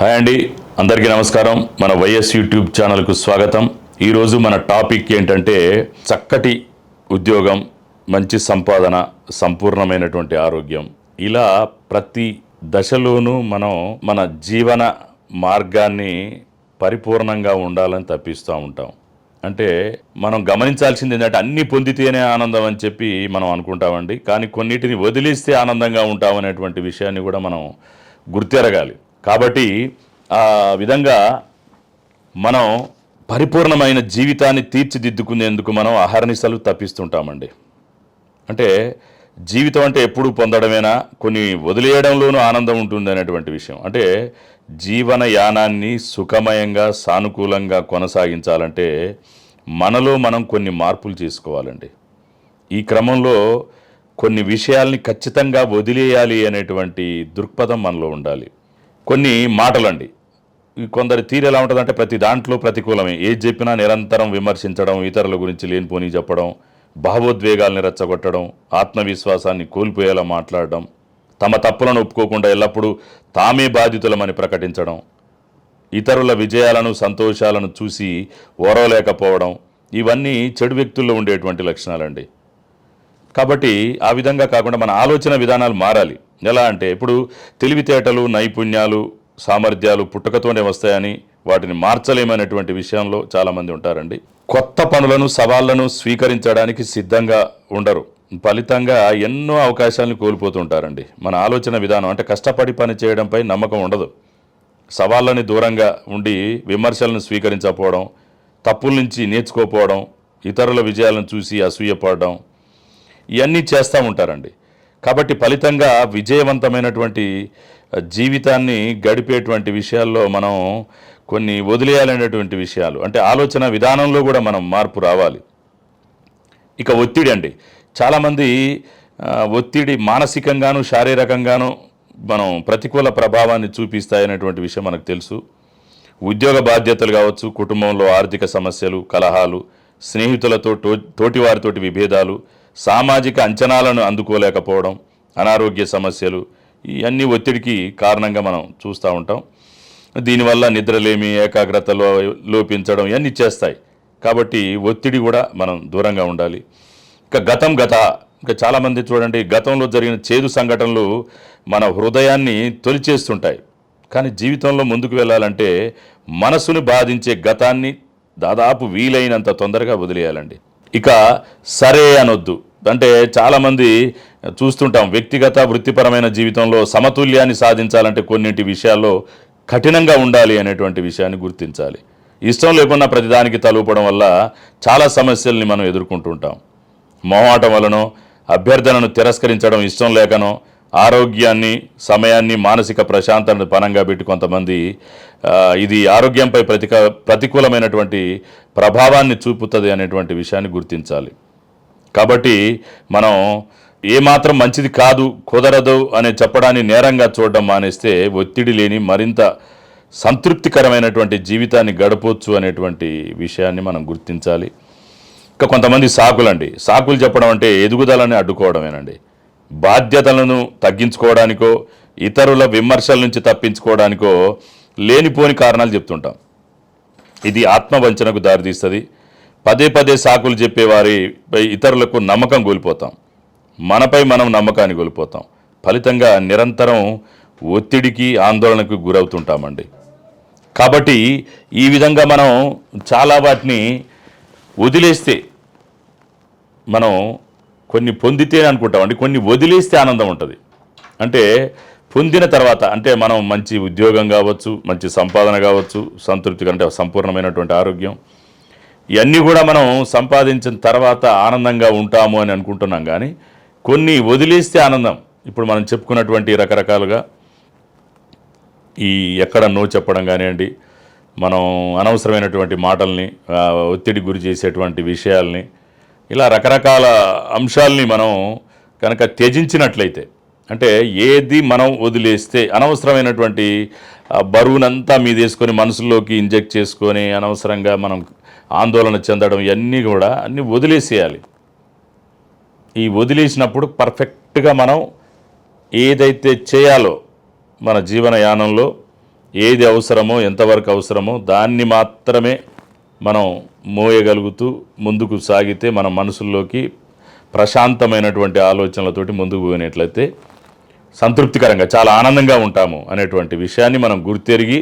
Hi అండి అందరికీ నమస్కారం. మన వైఎస్ యూట్యూబ్ ఛానల్కు స్వాగతం. ఈరోజు మన టాపిక్ ఏంటంటే చక్కటి ఉద్యోగం మంచి సంపాదన సంపూర్ణమైనటువంటి ఆరోగ్యం. ఇలా ప్రతి దశలోనూ మనం మన జీవన మార్గాన్ని పరిపూర్ణంగా ఉండాలని తప్పిస్తూ ఉంటాం. అంటే మనం గమనించాల్సింది ఏంటంటే అన్ని పొందితేనే ఆనందం అని చెప్పి మనం అనుకుంటామండి. కానీ కొన్నిటిని వదిలేస్తే ఆనందంగా ఉంటాం అనేటువంటి విషయాన్ని కూడా మనం గుర్తెరగాలి. కాబట్టి ఆ విధంగా మనం పరిపూర్ణమైన జీవితాన్ని తీర్చిదిద్దుకునేందుకు మనం అహర్నిశలు తప్పిస్తుంటామండి. అంటే జీవితం అంటే ఎప్పుడు పొందడమేనా? కొన్ని వదిలేయడంలోనూ ఆనందం ఉంటుంది అనేటువంటి విషయం. అంటే జీవన యానాన్ని సుఖమయంగా సానుకూలంగా కొనసాగించాలంటే మనలో మనం కొన్ని మార్పులు చేసుకోవాలండి. ఈ క్రమంలో కొన్ని విషయాల్ని ఖచ్చితంగా వదిలేయాలి అనేటువంటి దృక్పథం మనలో ఉండాలి. కొన్ని మాటలండి. కొందరి తీరు ఎలా ఉంటుందంటే ప్రతి దాంట్లో ప్రతికూలమే. ఏది చెప్పినా నిరంతరం విమర్శించడం ఇతరుల గురించి లేనిపోని చెప్పడం భావోద్వేగాల్ని రెచ్చగొట్టడం ఆత్మవిశ్వాసాన్ని కోల్పోయేలా మాట్లాడడం తమ తప్పులను ఒప్పుకోకుండా ఎల్లప్పుడూ తామే బాధితులమని ప్రకటించడం ఇతరుల విజయాలను సంతోషాలను చూసి ఓరవలేకపోవడం ఇవన్నీ చెడు వ్యక్తుల్లో ఉండేటువంటి లక్షణాలండి. కాబట్టి ఆ విధంగా కాకుండా మన ఆలోచన విధానాలు మారాలి. ఎలా అంటే ఇప్పుడు తెలివితేటలు నైపుణ్యాలు సామర్థ్యాలు పుట్టుకతోనే వస్తాయని వాటిని మార్చలేమనేటువంటి విషయంలో చాలామంది ఉంటారండి. కొత్త పనులను సవాళ్ళను స్వీకరించడానికి సిద్ధంగా ఉండరు. ఫలితంగా ఎన్నో అవకాశాలను కోల్పోతుంటారండి మన ఆలోచన విధానం అంటే కష్టపడి పని చేయడంపై నమ్మకం ఉండదు. సవాళ్ళని దూరంగా ఉండి విమర్శలను స్వీకరించకపోవడం తప్పుల నుంచి నేర్చుకోకపోవడం ఇతరుల విజయాలను చూసి అసూయపడడం ఇవన్నీ చేస్తూ ఉంటారండి. కాబట్టి ఫలితంగా విజయవంతమైనటువంటి జీవితాన్ని గడిపేటువంటి విషయాల్లో మనం కొన్ని వదిలేయాలనేటువంటి విషయాలు అంటే ఆలోచన విధానంలో కూడా మనం మార్పు రావాలి. ఇక ఒత్తిడి అండి. చాలామంది ఒత్తిడి మానసికంగాను శారీరకంగాను మనం ప్రతికూల ప్రభావాన్ని చూపిస్తాయనేటువంటి విషయం మనకు తెలుసు. ఉద్యోగ బాధ్యతలు కావచ్చు కుటుంబంలో ఆర్థిక సమస్యలు కలహాలు స్నేహితులతో తో తోటివారితోటి విభేదాలు సామాజిక అంచనాలను అందుకోలేకపోవడం అనారోగ్య సమస్యలు ఇవన్నీ ఒత్తిడికి కారణంగా మనం చూస్తూ ఉంటాం. దీనివల్ల నిద్రలేమి ఏకాగ్రతలో లోపించడం ఇవన్నీ చేస్తాయి. కాబట్టి ఒత్తిడి కూడా మనం దూరంగా ఉండాలి. ఇంకా గతం గత ఇంకా చాలామంది చూడండి గతంలో జరిగిన చేదు సంఘటనలు మన హృదయాన్ని తొలిచేస్తుంటాయి. కానీ జీవితంలో ముందుకు వెళ్ళాలంటే మనసుని బాధించే గతాన్ని దాదాపు వీలైనంత తొందరగా వదిలేయాలండి. ఇక సరే అనొద్దు. అంటే చాలామంది చూస్తుంటాం వ్యక్తిగత వృత్తిపరమైన జీవితంలో సమతుల్యాన్ని సాధించాలంటే కొన్నింటి విషయాల్లో కఠినంగా ఉండాలి అనేటువంటి విషయాన్ని గుర్తించాలి. ఇష్టం లేకుండా ప్రతిదానికి తలూపడం వల్ల చాలా సమస్యల్ని మనం ఎదుర్కొంటుంటాం. మొహమాటం వలనో అభ్యర్థనను తిరస్కరించడం ఇష్టం లేకనో ఆరోగ్యాన్ని సమయాన్ని మానసిక ప్రశాంతతను పనంగా పెట్టి కొంతమంది ఇది ఆరోగ్యంపై ప్రతిక ప్రతికూలమైనటువంటి ప్రభావాన్ని చూపుతుంది అనేటువంటి విషయాన్ని గుర్తించాలి. కాబట్టి మనం ఏమాత్రం మంచిది కాదు కుదరదు అనే చెప్పడాన్ని నేరంగా చూడడం మానేస్తే ఒత్తిడి లేని మరింత సంతృప్తికరమైనటువంటి జీవితాన్ని గడపవచ్చు అనేటువంటి విషయాన్ని మనం గుర్తించాలి. ఇంకా కొంతమంది సాకులండి. సాకులు చెప్పడం అంటే ఎదుగుదలని అడ్డుకోవడమేనండి. బాధ్యతలను తగ్గించుకోవడానికో ఇతరుల విమర్శల నుంచి తప్పించుకోవడానికో లేనిపోని కారణాలు చెప్తుంటాం. ఇది ఆత్మవంచనకు దారితీస్తుంది. పదే పదే సాకులు చెప్పేవారిపై ఇతరులకు నమ్మకం కోల్పోతాం. మనపై మనం నమ్మకాన్ని కోల్పోతాం. ఫలితంగా నిరంతరం ఒత్తిడికి ఆందోళనకు గురవుతుంటామండి. కాబట్టి ఈ విధంగా మనం చాలా వాటిని వదిలేస్తే మనం కొన్ని పొందితే అనుకుంటామండి కొన్ని వదిలేస్తే ఆనందం ఉంటుంది. అంటే పొందిన తర్వాత అంటే మనం మంచి ఉద్యోగం కావచ్చు మంచి సంపాదన కావచ్చు సంతృప్తి అంటే సంపూర్ణమైనటువంటి ఆరోగ్యం ఇవన్నీ కూడా మనం సంపాదించిన తర్వాత ఆనందంగా ఉంటాము అని అనుకుంటున్నాం కానీ కొన్ని వదిలేస్తే ఆనందం. ఇప్పుడు మనం చెప్పుకున్నటువంటి రకరకాలుగా ఈ ఎక్కడ నో చెప్పడం కానివ్వండి మనం అనవసరమైనటువంటి మాటల్ని ఒత్తిడి గురి చేసేటువంటి విషయాల్ని ఇలా రకరకాల అంశాల్ని మనం కనుక త్యజించినట్లయితే అంటే ఏది మనం వదిలేస్తే అనవసరమైనటువంటి బరువునంతా మీదేసుకొని మనసులోకి ఇంజెక్ట్ చేసుకొని అనవసరంగా మనం ఆందోళన చెందడం ఇవన్నీ కూడా అన్నీ వదిలేసేయాలి. ఈ వదిలేసినప్పుడు పర్ఫెక్ట్గా మనం ఏదైతే చేయాలో మన జీవన యానంలో ఏది అవసరమో ఎంతవరకు అవసరమో దాన్ని మాత్రమే మనం మోయగలుగుతూ ముందుకు సాగితే మన మనసుల్లోకి ప్రశాంతమైనటువంటి ఆలోచనలతోటి ముందుకు పోయినట్లయితే సంతృప్తికరంగా చాలా ఆనందంగా ఉంటాము అనేటువంటి విషయాన్ని మనం గుర్తెరిగి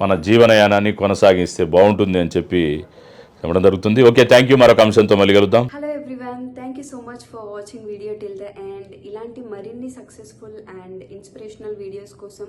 మన జీవనయానాన్ని కొనసాగిస్తే బాగుంటుంది అని చెప్పి చెప్పడం జరుగుతుంది. Okay thank you. మరొక అంశంతో మళ్ళీ కలుద్దాం. Hello everyone thank you so much for watching video till the end. ఇలాంటి మరిన్ని సక్సెస్ఫుల్ అండ్ ఇన్స్పిరేషనల్ వీడియోస్ కోసం